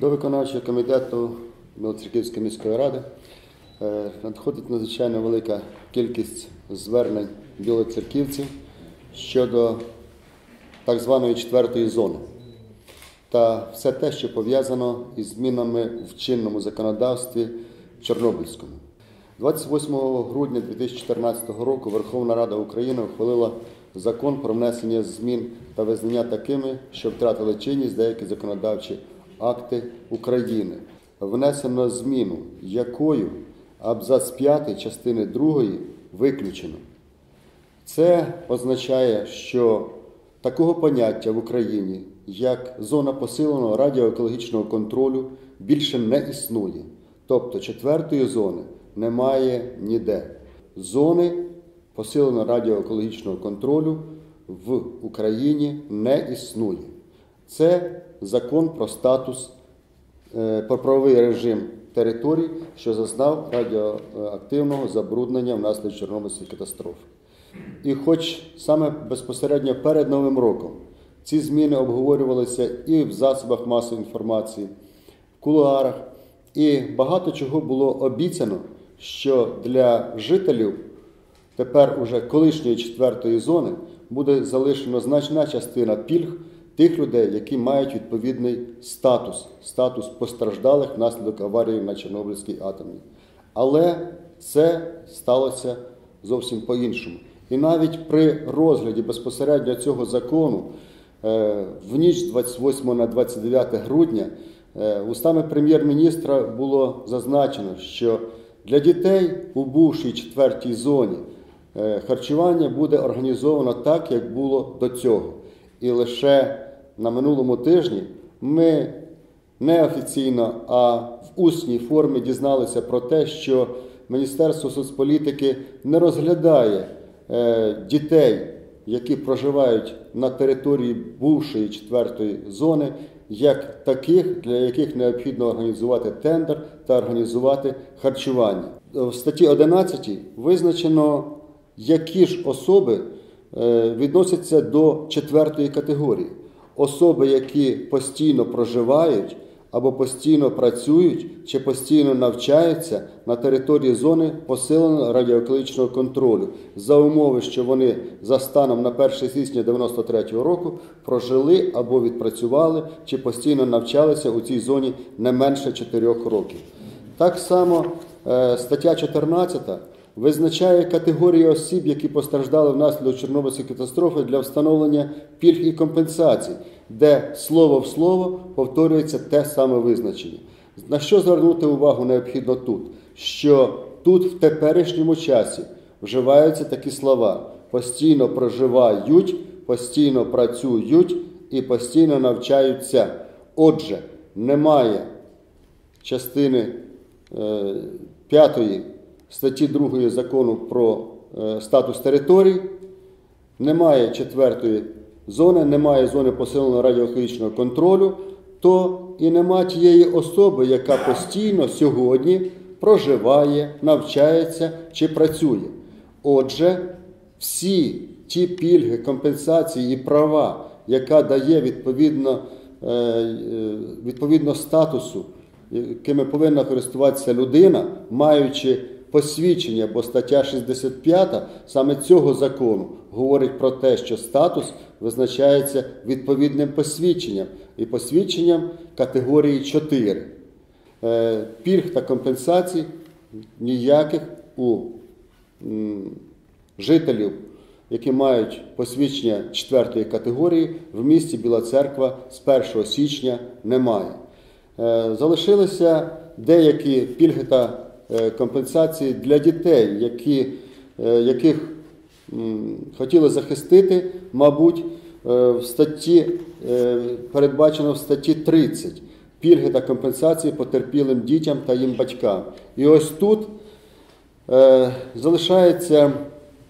До виконавчого комітету Білоцерківської міської ради е, надходить надзвичайно велика кількість звернень білоцерківців щодо так званої четвертої зони та все те, що пов'язано із змінами в чинному законодавстві в Чорнобильському. 28 грудня 2014 року Верховна Рада України ухвалила закон про внесення змін та визнання такими, що втратили чинність деякі законодавчі акти України. Внесено зміну, якою абзац 5 частини 2 виключено. Це означає, що такого поняття в Україні, як зона посиленого радіоекологічного контролю, більше не існує. Тобто четвертої зони немає ніде. Зони посиленого радіоекологічного контролю в Україні не існує. Це закон про статус, е, про правовий режим територій, що зазнав радіоактивного забруднення внаслідок Чорнобильської катастрофи. І хоч саме безпосередньо перед Новим роком ці зміни обговорювалися і в засобах масової інформації, в кулуарах, і багато чого було обіцяно, що для жителів тепер уже колишньої четвертої зони буде залишено значна частина пільг тих людей, які мають відповідний статус, статус постраждалих внаслідок аварії на Чорнобильській атомній. Але це сталося зовсім по-іншому. І навіть при розгляді безпосередньо цього закону е, в ніч 28 на 29 грудня е, устами прем'єр-міністра було зазначено, що для дітей у бувшій четвертій зоні е, харчування буде організовано так, як було до цього. І лише на минулому тижні ми неофіційно, а в усній формі дізналися про те, що Міністерство соцполітики не розглядає е, дітей, які проживають на території бувшої четвертої зони, як таких, для яких необхідно організувати тендер та організувати харчування. В статті 11 визначено, які ж особи е, відносяться до четвертої категорії особи, які постійно проживають або постійно працюють чи постійно навчаються на території зони посиленого радіоекологічного контролю за умови, що вони за станом на 1 січня 93 року прожили або відпрацювали чи постійно навчалися у цій зоні не менше 4 років. Так само е, стаття 14 визначає категорії осіб, які постраждали внаслідок Чорнобильської катастрофи для встановлення пільг і компенсацій, де слово в слово повторюється те саме визначення. На що звернути увагу необхідно тут? Що тут в теперішньому часі вживаються такі слова: постійно проживають, постійно працюють і постійно навчаються. Отже, немає частини е, п'ятої статті 2 закону про е, статус територій, немає четвертої зони, немає зони посиленого радіохімічного контролю, то і нема тієї особи, яка постійно сьогодні проживає, навчається чи працює. Отже, всі ті пільги, компенсації і права, яка дає відповідно, е, відповідно статусу, якими повинна користуватися людина, маючи посвідчення, бо стаття 65 саме цього закону говорить про те, що статус визначається відповідним посвідченням і посвідченням категорії 4. Е, пільг та компенсацій ніяких у жителів, які мають посвідчення 4 категорії, в місті Біла Церква з 1 січня немає. Е, залишилися деякі пільги та компенсації для дітей, які, е, яких хотіли захистити, мабуть, е, в статті, передбачено в статті 30 пільги та компенсації потерпілим дітям та їм батькам. І ось тут залишається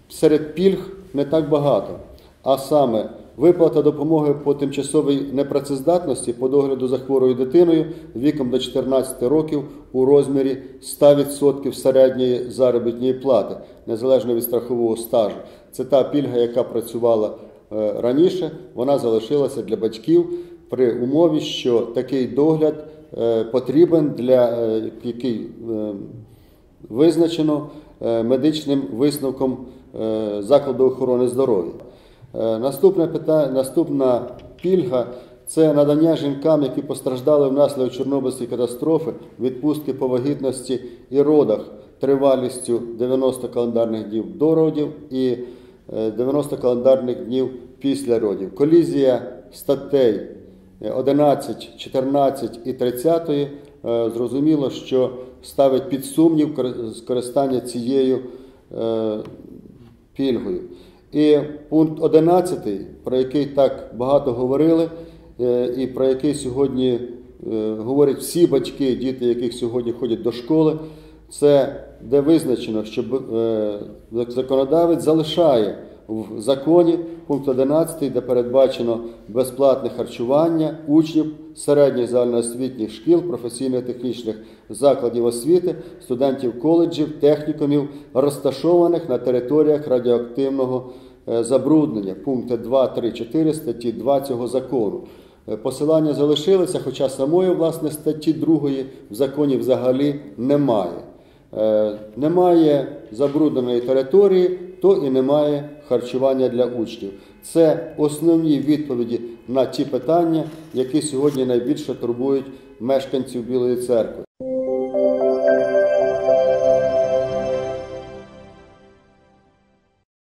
серед пільг не так багато, а саме Виплата допомоги по тимчасовій непрацездатності по догляду за хворою дитиною віком до 14 років у розмірі 100% середньої заробітної плати, незалежно від страхового стажу. Це та пільга, яка працювала е, раніше, вона залишилася для батьків при умові, що такий догляд е, потрібен для е, який визначено медичним висновком закладу охорони здоров'я. Е, Наступне питання, наступна пільга це надання жінкам, які постраждали внаслідок Чорнобильської катастрофи, відпустки по вагітності і родах тривалістю 90 календарних днів до родів і е, 90 календарних днів після родів. Колізія статей 11, 14 і 30 е, зрозуміло, що ставить під сумнів кор- скористання цією е, пільгою. І пункт 11, про який так багато говорили, е, і про який сьогодні е, говорять всі батьки, діти, яких сьогодні ходять до школи, це де визначено, що е, законодавець залишає в законі пункт 11, де передбачено безплатне харчування учнів середніх загальноосвітніх шкіл, професійно-технічних закладів освіти, студентів коледжів, технікумів, розташованих на територіях радіоактивного е, забруднення, пункти 2, 3, 4 статті 2 цього закону. Е, Посилання залишилися, хоча самої власне статті 2 в законі взагалі немає. Е, Немає забрудненої території, то і немає харчування для учнів. Це основні відповіді на ті питання, які сьогодні найбільше турбують мешканців Білої церкви.